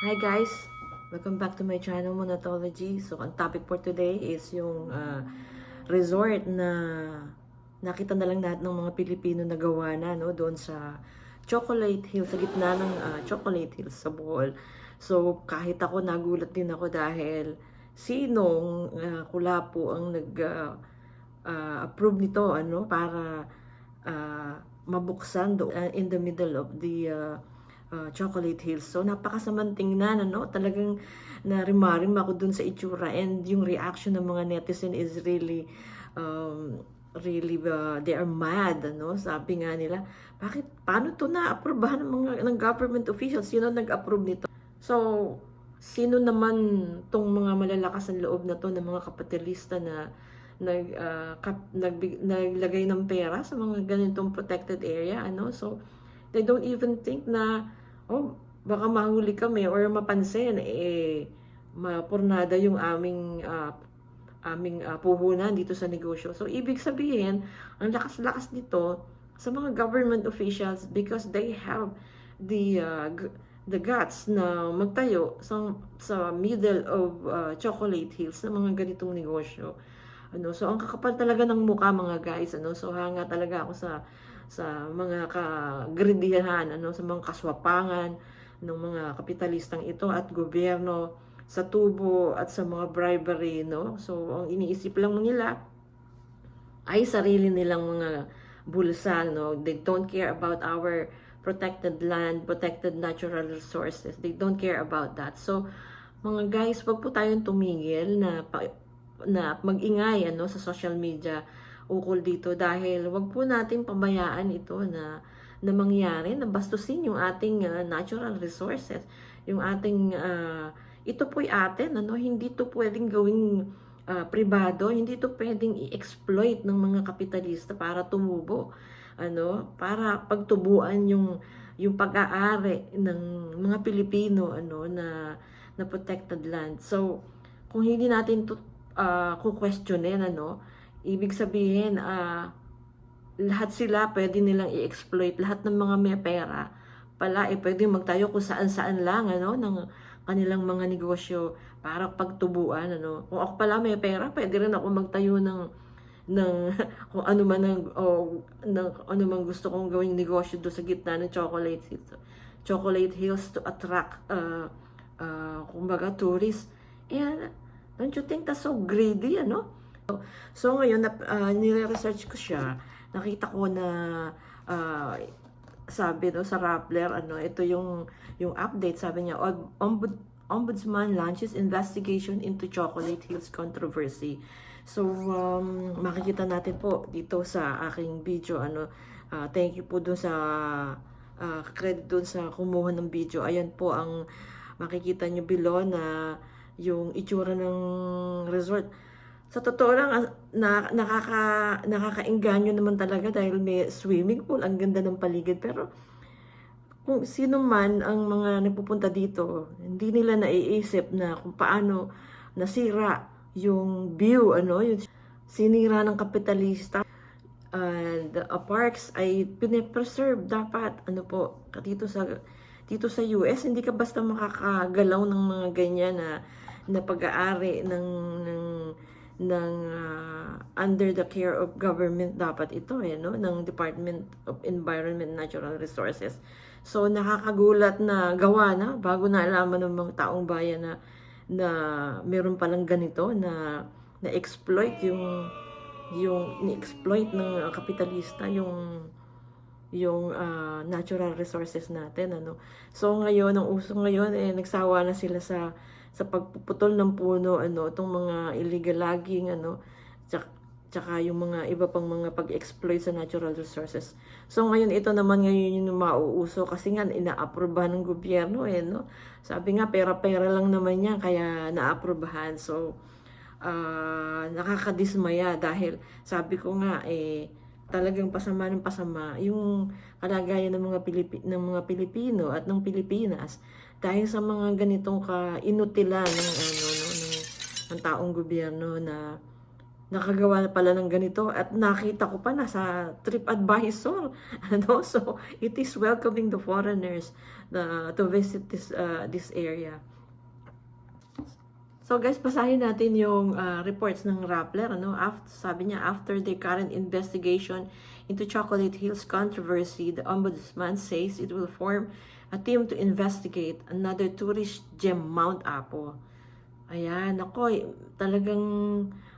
Hi guys! Welcome back to my channel, Monatology. So, ang topic for today is yung ah, resort na nakita na lang natin ng mga Pilipino na gawa na no, doon sa Chocolate Hills, sa gitna ng ah, Chocolate Hills sa Bohol. So, kahit ako nagulat din ako dahil sinong uh, kulapo ang nag ah, ah, approve nito ano para ah, mabuksan do ah, in the middle of the ah, uh, Chocolate Hills. So, napakasamang tingnan, ano? Talagang narimarim ako dun sa itsura and yung reaction ng mga netizen is really, um, really, uh, they are mad, ano? Sabi nga nila, bakit, paano to na-aprobahan ng mga ng government officials? Sino nag-approve nito? So, sino naman tong mga malalakas ang loob na to ng mga kapitalista na nag, ah, kap, nagbig- naglagay ng pera sa mga ganitong protected area, ano? So, they don't even think na oh, baka mahuli kami or mapansin, eh, mapurnada yung aming, ah, aming ah, puhunan dito sa negosyo. So, ibig sabihin, ang lakas-lakas nito sa mga government officials because they have the g- the guts na magtayo sa, sa middle of ah, Chocolate Hills na mga ganitong negosyo. Ano, so ang kakapal talaga ng mukha mga guys, ano, so hanga talaga ako sa sa mga kagridihan, ano, sa mga kaswapangan ng mga kapitalistang ito at gobyerno sa tubo at sa mga bribery, no? So, ang iniisip lang nila ay sarili nilang mga bulsa, no? They don't care about our protected land, protected natural resources. They don't care about that. So, mga guys, wag po tayong tumigil na na mag-ingay ano sa social media ukol dito dahil wag po natin pabayaan ito na na mangyari na bastusin yung ating ah, natural resources. Yung ating ah, ito po'y atin ano hindi to pwedeng gawing ah, pribado hindi to pwedeng i-exploit ng mga kapitalista para tumubo ano para pagtubuan yung yung pag-aari ng mga Pilipino ano na na protected land. So kung hindi natin to uh, kukwestiyonin ano ibig sabihin ah lahat sila pwede nilang i-exploit. Lahat ng mga may pera pala eh pwede magtayo kung saan-saan lang ano ng kanilang mga negosyo para pagtubuan ano. Kung ako pala may pera pwede rin ako magtayo ng ng kung ano man ang o ng ano man gusto kong gawing negosyo do sa gitna ng chocolate hills chocolate hills to attract uh, uh, kumbaga tourists and don't you think that's so greedy ano So ngayon, ah, nire-research ko siya, nakita ko na ah, sabi no, sa Rappler, ano, ito yung, yung update, sabi niya, "Om- Ombud, Ombudsman launches investigation into Chocolate Hills controversy. So, um, makikita natin po dito sa aking video, ano, ah, thank you po dun sa, ah, credit dun sa kumuha ng video. Ayan po ang makikita nyo below na yung itsura ng resort sa totoo lang, na, nakaka, nakakainganyo naman talaga dahil may swimming pool, ang ganda ng paligid. Pero kung sino man ang mga nagpupunta dito, hindi nila naiisip na kung paano nasira yung view, ano, yung sinira ng kapitalista. And uh, parks ay pinipreserve dapat, ano po, dito sa dito sa US, hindi ka basta makakagalaw ng mga ganyan na na pag-aari ng ng ng ah, under the care of government dapat ito eh no ng Department of Environment Natural Resources. So nakakagulat na gawa na bago naalaman ng mga taong bayan na na meron palang ganito na na exploit yung yung ni-exploit ng kapitalista yung yung ah, natural resources natin ano. So ngayon ang uso ngayon eh nagsawa na sila sa sa pagpuputol ng puno ano itong mga illegal logging ano tsaka, tsaka yung mga iba pang mga pag-exploit sa natural resources. So ngayon ito naman ngayon yung mauuso kasi nga inaaprobahan ng gobyerno eh no. Sabi nga pera-pera lang naman yan kaya naaprobahan. So ah nakakadismaya dahil sabi ko nga eh talagang pasama ng pasama yung kalagayan ng mga Pilipi- ng mga Pilipino at ng Pilipinas dahil sa mga ganitong kainutilan ng ano no ng, ng taong gobyerno na nakagawa na pala ng ganito at nakita ko pa na sa TripAdvisor ano so it is welcoming the foreigners the, to visit this, uh, this area. So guys, basahin natin yung uh, reports ng Rappler. Ano? After, sabi niya, after the current investigation into Chocolate Hills controversy, the Ombudsman says it will form a team to investigate another tourist gem, Mount Apo. Ayan, ako, eh, talagang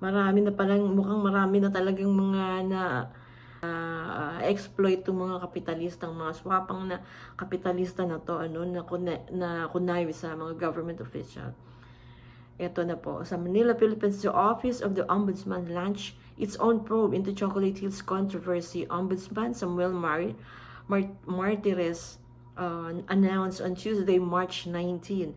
marami na palang, mukhang marami na talagang mga na uh, exploit ng mga kapitalistang mga swapang na kapitalista na to ano na kuna, na kunay sa mga government official. Ito na po. Sa Manila, Philippines, the Office of the Ombudsman launched its own probe into Chocolate Hills controversy. Ombudsman Samuel Mar Mar Martires uh, announced on Tuesday, March 19.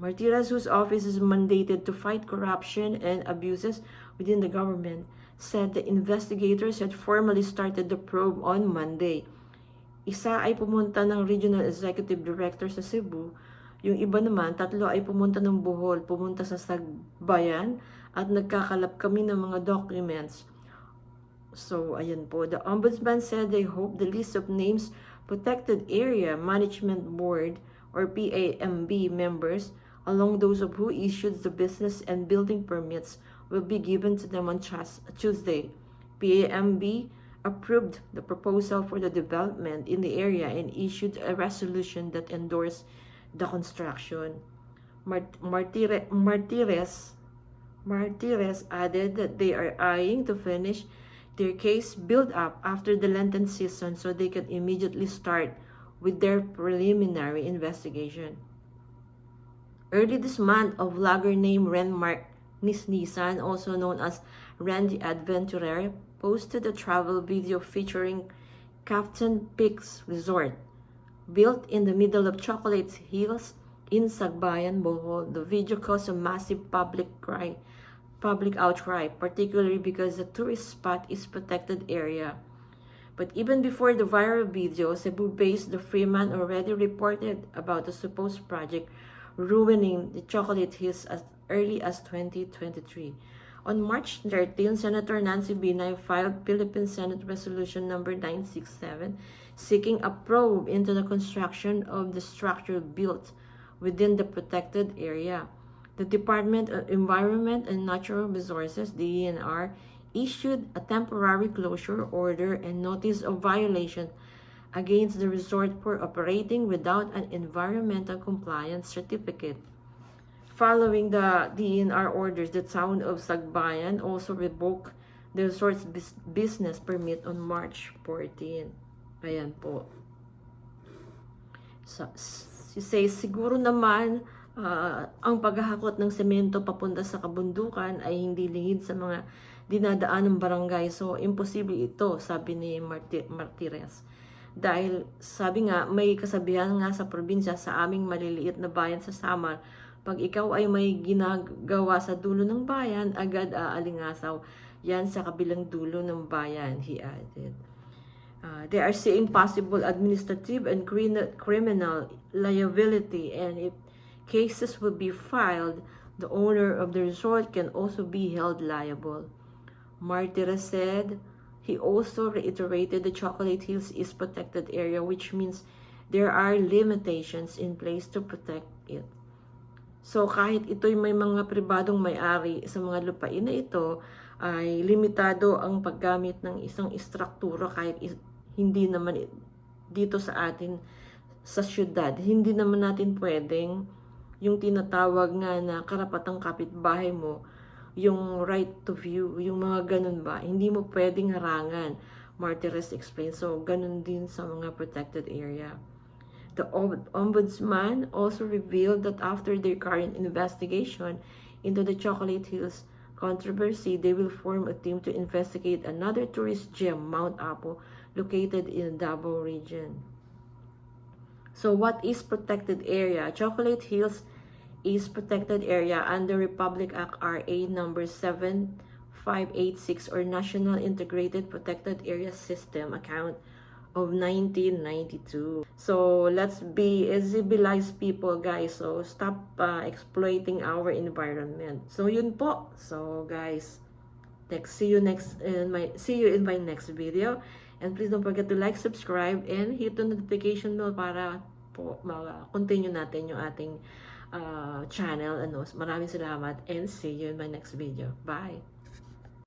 Martires, whose office is mandated to fight corruption and abuses within the government, said the investigators had formally started the probe on Monday. Isa ay pumunta ng Regional Executive Director sa Cebu, yung iba naman, tatlo ay pumunta ng Bohol, pumunta sa Sagbayan, at nagkakalap kami ng mga documents. So, ayan po. The Ombudsman said they hope the list of names Protected Area Management Board or PAMB members, along those of who issued the business and building permits, will be given to them on Tuesday. PAMB approved the proposal for the development in the area and issued a resolution that endorsed the construction. Mart- Martire- Martires, Martires added that they are eyeing to finish their case build up after the Lenten season so they can immediately start with their preliminary investigation. Early this month, a vlogger named Renmark Nisnisan, also known as Randy Adventurer, posted a travel video featuring Captain Peaks Resort built in the middle of Chocolate Hills in Sagbayan, Bohol. The video caused a massive public cry, public outcry, particularly because the tourist spot is protected area. But even before the viral video, Cebu-based The Freeman already reported about the supposed project ruining the Chocolate Hills as early as 2023. On March 13, Senator Nancy Binay filed Philippine Senate Resolution number 967 seeking a probe into the construction of the structure built within the protected area. The Department of Environment and Natural Resources, DENR, issued a temporary closure order and notice of violation against the resort for operating without an environmental compliance certificate. Following the DNR orders, the town of Sagbayan also revoked the resort's business permit on March 14. Ayan po. So, she says, siguro naman ah, ang paghahakot ng semento papunta sa kabundukan ay hindi lingid sa mga dinadaan ng barangay. So, imposible ito, sabi ni Marti- Martires. Dahil, sabi nga, may kasabihan nga sa probinsya sa aming maliliit na bayan sa Samar, pag ikaw ay may ginagawa sa dulo ng bayan, agad aalingasaw yan sa kabilang dulo ng bayan, he added. Uh, they are seeing possible administrative and criminal liability and if cases will be filed, the owner of the resort can also be held liable. Martira said he also reiterated the Chocolate Hills is protected area which means there are limitations in place to protect it. So kahit ito'y may mga pribadong may-ari sa mga lupain na ito, ay limitado ang paggamit ng isang istruktura kahit hindi naman dito sa atin sa syudad. Hindi naman natin pwedeng yung tinatawag nga na karapatang kapitbahay mo, yung right to view, yung mga ganun ba, hindi mo pwedeng harangan. Martires explained. So, ganun din sa mga protected area. The Om- Ombudsman also revealed that after their current investigation into the Chocolate Hills controversy, they will form a team to investigate another tourist gem, Mount Apo, located in Davao region. So what is protected area? Chocolate Hills is protected area under Republic Act RA number 7586 or National Integrated Protected Area System account of 1992. So let's be civilized people guys. So stop uh, exploiting our environment. So yun po. So guys, next see you next in my see you in my next video. And please don't forget to like, subscribe, and hit the notification bell para po, ma-continue natin yung ating ah, channel. Ano. Maraming salamat and see you in my next video. Bye!